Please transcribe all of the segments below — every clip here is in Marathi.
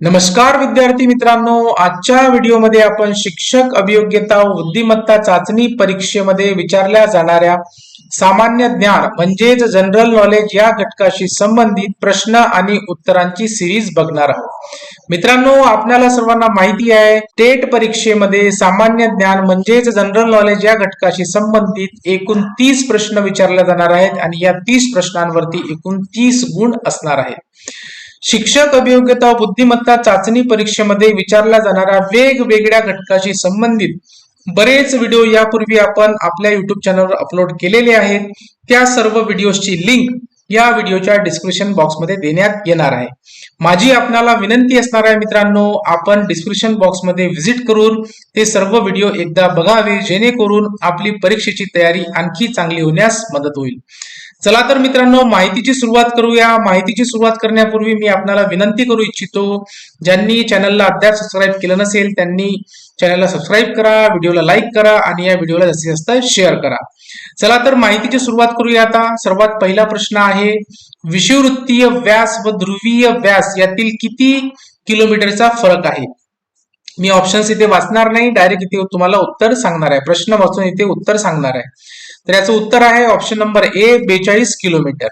नमस्कार विद्यार्थी मित्रांनो आजच्या व्हिडिओमध्ये आपण शिक्षक अभियोग्यता बुद्धिमत्ता चाचणी परीक्षेमध्ये विचारल्या जाणाऱ्या सामान्य ज्ञान म्हणजेच जनरल नॉलेज या घटकाशी संबंधित प्रश्न आणि उत्तरांची सिरीज बघणार आहोत. मित्रांनो आपल्याला सर्वांना माहिती आहे टेट परीक्षेमध्ये सामान्य ज्ञान म्हणजेच जनरल नॉलेज या घटकाशी संबंधित एकूण तीस प्रश्न विचारले जाणार आहेत आणि या तीस प्रश्नांवरती एकूण तीस गुण असणार आहेत. शिक्षक अभियोग्यता बुद्धिमत्ता चाचणी परीक्षेमध्ये विचारल्या जाणाऱ्या वेगवेगळ्या घटकाशी संबंधित बरेच व्हिडिओ यापूर्वी आपण आपल्या युट्यूब चॅनलवर अपलोड केलेले आहेत. त्या सर्व व्हिडिओची लिंक या व्हिडिओच्या डिस्क्रिप्शन बॉक्समध्ये देण्यात येणार आहे. माझी आपणाला विनंती असणार आहे मित्रांनो आपण डिस्क्रिप्शन बॉक्समध्ये व्हिजिट करून ते सर्व व्हिडिओ एकदा बघावे जेणेकरून आपली परीक्षेची तयारी आणखी चांगली होण्यास मदत होईल. चला तर मित्रांनो माहितीची सुरुवात करूया. माहितीची सुरुवात करण्यापूर्वी मी आपल्याला विनंती करू इच्छितो ज्यांनी चॅनलला अद्याप सबस्क्राईब केलं नसेल त्यांनी चॅनलला सबस्क्राईब करा व्हिडिओला लाईक करा आणि या व्हिडिओला जास्तीत जास्त शेअर करा. चला तर माहितीची सुरुवात करूया आता. सर्वात पहिला प्रश्न आहे विषुववृत्तीय व्यास व ध्रुवीय व्यास यातील किती किलोमीटरचा फरक आहे? मी ऑप्शन्स इथे वाचणार नाही डायरेक्ट इथे तुम्हाला उत्तर सांगणार आहे. प्रश्न वाचून इथे उत्तर सांगणार आहे. तर याचं उत्तर आहे ऑप्शन नंबर ए बेचाळीस किलोमीटर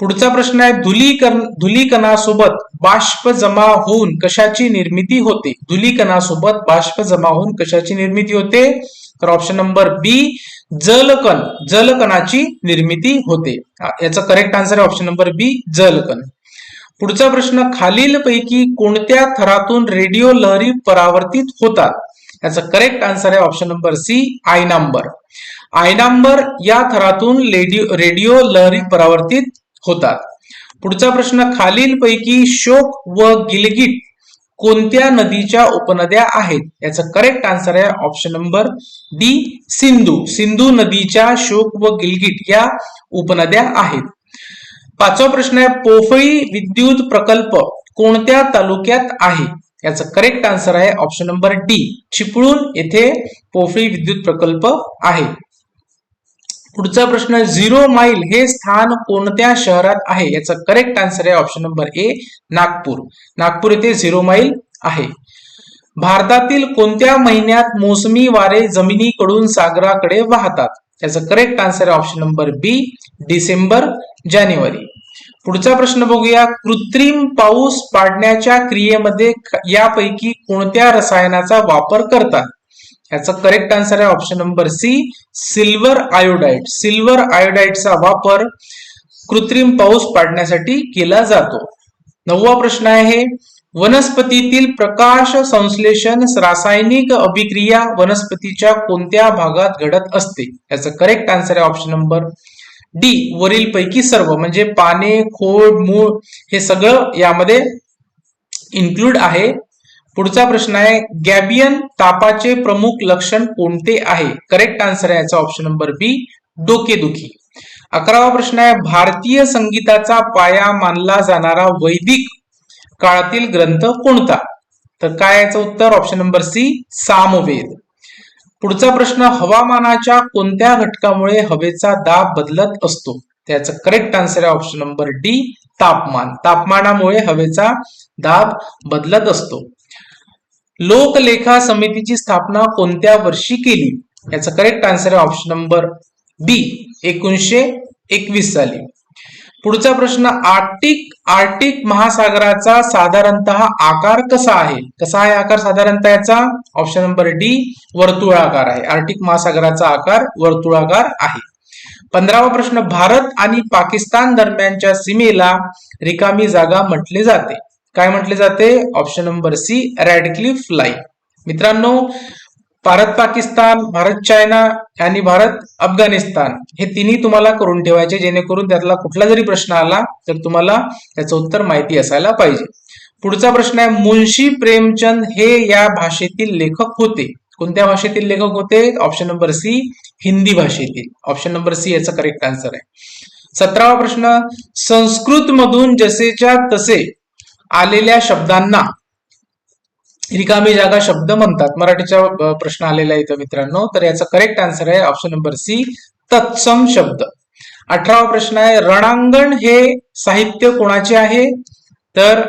पुढचा प्रश्न आहे धुलीकण धुलीकणासोबत बाष्प जमा होऊन कशाची निर्मिती होते? धुलीकणासोबत बाष्प जमा होऊन कशाची निर्मिती होते? तर ऑप्शन नंबर बी जलकण जलकणाची निर्मिती होते. याचा करेक्ट आन्सर आहे ऑप्शन नंबर बी जलकण. पुढचा प्रश्न खालीलपैकी कोणत्या थरातून रेडिओ लहरी परावर्तित होतात? याचा करेक्ट आन्सर आहे ऑप्शन नंबर सी आय नंबर आयनांबर या थरातून रेडिओ रेडिओ लहरी परावर्तित होतात. पुढचा प्रश्न खालीलपैकी शोक व गिलगिट कोणत्या नदीच्या उपनद्या आहेत? याचं करेक्ट आन्सर आहे option number D Sindhu. Sindhu नदीच्या शोक व गिलगिट या उपनद्या आहेत. पाचवा प्रश्न आहे पोफळी विद्युत प्रकल्प कोणत्या तालुक्यात आहे? याचं करेक्ट आन्सर आहे ऑप्शन नंबर डी चिपळूण येथे पोफळी विद्युत प्रकल्प आहे. पुढचा प्रश्न झिरो माईल हे स्थान कोणत्या शहरात आहे? याचं करेक्ट आन्सर आहे option number A Nagpur. Nagpur येथे झिरो माईल आहे. भारतातील कोणत्या महिन्यात मोसमी वारे जमिनीकडून सागराकडे वाहतात? याचं करेक्ट आन्सर आहे ऑप्शन नंबर बी डिसेंबर जानेवारी. पुढचा प्रश्न बघूया. कृत्रिम पाऊस पाडण्याच्या क्रियेमध्ये यापैकी कोणत्या रसायनाचा वापर करतात? याचा करेक्ट आन्सर आहे option number C silver iodide silver आयोडाईडचा वापर कृत्रिम पाऊस पाडण्यासाठी केला जातो. नववा प्रश्न आहे वनस्पतीतील प्रकाश संश्लेषण रासायनिक अभिक्रिया वनस्पतीच्या कोणत्या भागात घडत असते? याचा करेक्ट आन्सर आहे ऑप्शन नंबर डी वरील पैकी सर्व म्हणजे पाने खोड मूळ हे सगळं यामध्ये इन्क्लूड आहे. पुढचा प्रश्न आहे गॅबियन तापाचे प्रमुख लक्षण कोणते आहे? करेक्ट आन्सर आहे याचा ऑप्शन नंबर बी डोकेदुखी अकरावा प्रश्न आहे भारतीय संगीताचा पाया मानला जाणारा वैदिक काळातील ग्रंथ कोणता? तर काय याचं उत्तर? Option number C Samaveda. पुढचा प्रश्न हवामानाच्या कोणत्या घटकामुळे हवेचा दाब बदलत असतो? त्याचं करेक्ट आन्सर आहे ऑप्शन नंबर डी तापमान. तापमानामुळे हवेचा दाब बदलत असतो. लोकलेखा समितीची स्थापना कोणत्या वर्षी केली? याचा करेक्ट आन्सर आहे ऑप्शन नंबर बी एकोणीशे एकवीस साली. पुढचा प्रश्न आर्टिक आर्टिक महासागराचा साधारणतः आकार कसा आहे? कसा आहे आकार साधारणतः याचा? ऑप्शन नंबर डी वर्तुळाकार आहे. आर्टिक महासागराचा आकार वर्तुळाकार आहे. पंधरावा प्रश्न भारत आणि पाकिस्तान दरम्यानच्या सीमेला रिकामी जागा म्हटले जाते. काय म्हटले जाते? Option number C Radcliffe line मित्रांनो भारत पाकिस्तान भारत चायना आणि भारत अफगाणिस्तान हे तिन्ही तुम्हाला करून ठेवायचे जेणेकरून त्यातला कुठला जरी प्रश्न आला तर तुम्हाला त्याचं उत्तर माहिती असायला पाहिजे. पुढचा प्रश्न आहे मुन्शी प्रेमचंद हे या भाषेतील लेखक होते. कोणत्या भाषेतील लेखक होते? ऑप्शन नंबर सी हिंदी भाषेतील. ऑप्शन नंबर सी याचा करेक्ट आन्सर आहे. सतरावा प्रश्न संस्कृत मधून जसेच्या तसे आलेल्या शब्दांना रिकामी जागा शब्द म्हणतात. मराठीचा प्रश्न आलेला आहे इथं मित्रांनो. तर याचा करेक्ट आन्सर आहे ऑप्शन नंबर सी तत्सम शब्द. अठरावा प्रश्न आहे रणांगण हे साहित्य कोणाचे आहे? तर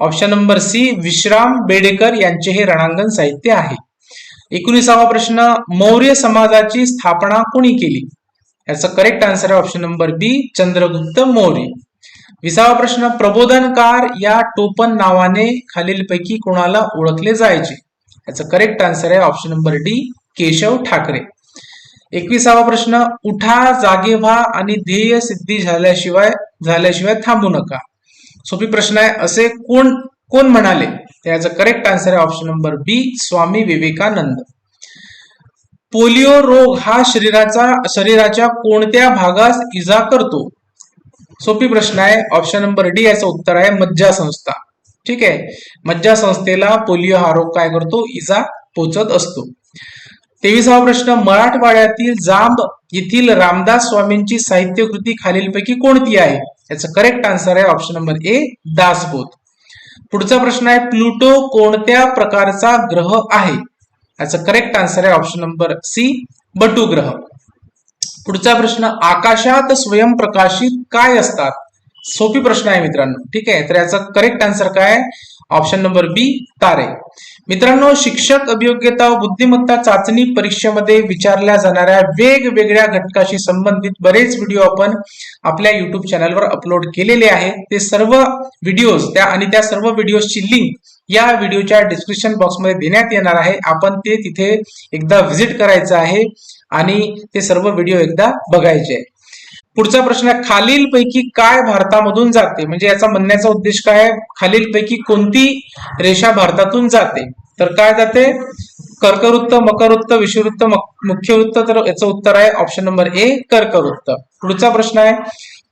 option number C Vishram Bedekar यांचे हे रणांगण साहित्य आहे. एकोणीसावा प्रश्न मौर्य समाजाची स्थापना कोणी केली? याचा करेक्ट आन्सर आहे option number B Chandragupta Maurya. विसावा प्रश्न प्रबोधनकार या टोपण नावाने खालीलपैकी कोणाला ओळखले जायचे? याचं करेक्ट आन्सर आहे option number D Keshav Thackeray. एकविसावा प्रश्न उठा जागे व्हा आणि ध्येय सिद्धी झाल्याशिवाय झाल्याशिवाय थांबू नका. सोपी प्रश्न आहे असे कोण कोण म्हणाले? याचं करेक्ट आन्सर आहे option number B Swami Vivekananda. Polio रोग हा शरीराचा शरीराच्या कोणत्या भागास इजा करतो? सोपी प्रश्न आहे. ऑप्शन नंबर डी याचं उत्तर आहे मज्जा संस्था ठीक आहे? मज्जा संस्थेला पोलिओ हा रोग काय करतो? इजा पोचत असतो. तेविसावा प्रश्न मराठवाड्यातील जांब येथील रामदास स्वामींची साहित्यकृती खालीलपैकी कोणती आहे? याचं करेक्ट आन्सर आहे ऑप्शन नंबर ए दासबोध. पुढचा प्रश्न आहे प्लुटो कोणत्या प्रकारचा ग्रह आहे? याचं करेक्ट आन्सर आहे ऑप्शन नंबर सी बटू ग्रह पुढचा प्रश्न आकाशात स्वयंप्रकाशित काय असतात? सोपी प्रश्न आहे मित्रांनो. ठीक आहे? तर याचा करेक्ट आन्सर काय ऑप्शन नंबर बी तारे. मित्रांनो शिक्षक अभियोग्यता व बुद्धिमत्ता चाचणी परीक्षेमध्ये विचारल्या जाणाऱ्या वेगवेगळ्या घटकाशी संबंधित बरेच व्हिडिओ आपण आपल्या युट्यूब चॅनलवर अपलोड केलेले आहेत ते सर्व व्हिडिओज त्या आणि त्या सर्व व्हिडिओजची लिंक या व्हिडिओच्या डिस्क्रिप्शन बॉक्समध्ये देण्यात येणार आहे. आपण ते तिथे एकदा व्हिजिट करायचं आहे. आणि ते सर्व व्हिडिओ एकदा बघायचे. पुढचा प्रश्न आहे खालीलपैकी काय भारतामधून जाते? म्हणजे याचा म्हणण्याचा उद्देश काय आहे? खालीलपैकी कोणती रेषा भारतातून जाते? तर काय जाते? कर्कवृत्त मकरवृत्त विषुवृत्त मुख्य मुख्यवृत्त तर याचं उत्तर आहे ऑप्शन नंबर ए कर्कवृत्त. पुढचा प्रश्न आहे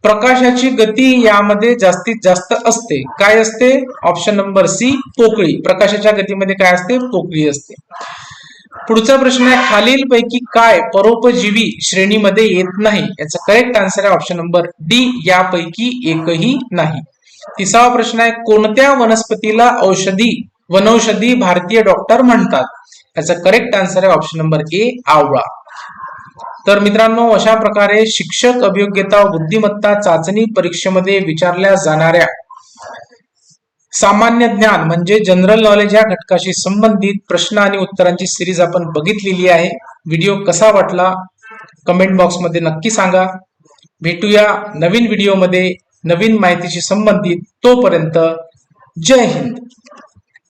प्रकाशाची गती यामध्ये जास्तीत जास्त असते. काय असते? ऑप्शन नंबर सी पोकळी. प्रकाशाच्या गतीमध्ये काय असते? पोकळी असते. पुढचा प्रश्न आहे खालीलपैकी काय परोपजीवी श्रेणीमध्ये येत नाही? याचा करेक्ट आन्सर आहे ऑप्शन नंबर डी यापैकी एकही नाही. तिसरा प्रश्न आहे कोणत्या वनस्पतीला औषधी वनौषधी भारतीय डॉक्टर म्हणतात? याचा करेक्ट आन्सर आहे ऑप्शन नंबर ए आवळा. तर मित्रांनो अशा प्रकारे शिक्षक अभियोग्यता बुद्धिमत्ता चाचणी परीक्षेमध्ये विचारल्या जाणाऱ्या सामान्य ज्ञान म्हणजे जनरल नॉलेज या घटकाशी संबंधित प्रश्न आणि उत्तरांची सिरीज आपण बघितलेली आहे. व्हिडिओ कसा वाटला? कमेंट बॉक्समध्ये नक्की सांगा. भेटूया नवीन व्हिडिओमध्ये नवीन माहितीशी संबंधित तोपर्यंत जय हिंद.